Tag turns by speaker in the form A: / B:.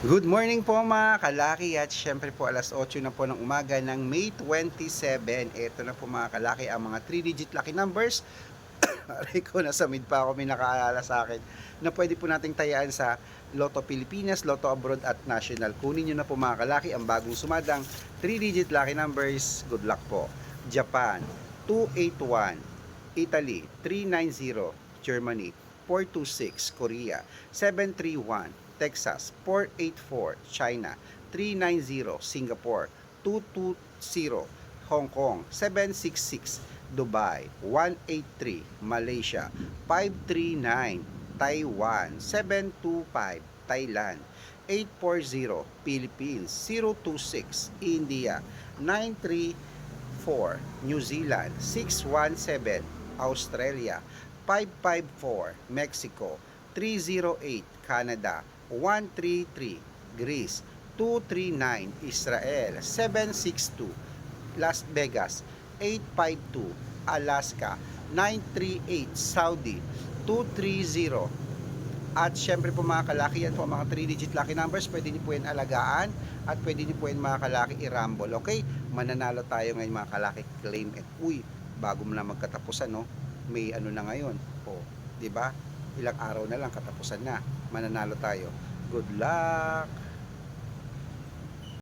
A: Good morning po mga kalaki at syempre po alas 8 na po ng umaga ng May 27. Ito na po mga kalaki ang mga 3-digit lucky numbers. Aray ko, nasa mid pa ako may nakaalala sa akin na pwede po nating tayaan sa Lotto Pilipinas, Lotto Abroad at National. Kunin nyo na po mga kalaki ang bagong sumadang 3-digit lucky numbers. Good luck po. Japan 281, Italy 390, Germany 426, Korea 731, Texas 484, China 390, Singapore 220, Hong Kong 766, Dubai 183, Malaysia 539, Taiwan 725, Thailand 840, Philippines 026, India 934, New Zealand 617, Australia 554, Mexico 308, Canada 133, Greece 239, Israel 762, Las Vegas 852, Alaska 938, Saudi 230, at syempre po mga kalaki, yan po mga 3-digit lucky numbers. Pwede niyo po yan alagaan at pwede niyo po yan mga kalaki i-rumble. Okay? Mananalo tayo ngayon mga kalaki. Claim it. Uy, bago mo na magkatapusan, no? May ano na ngayon. O, di ba? Ilang araw na lang katapusan na. Mananalo tayo. Good luck!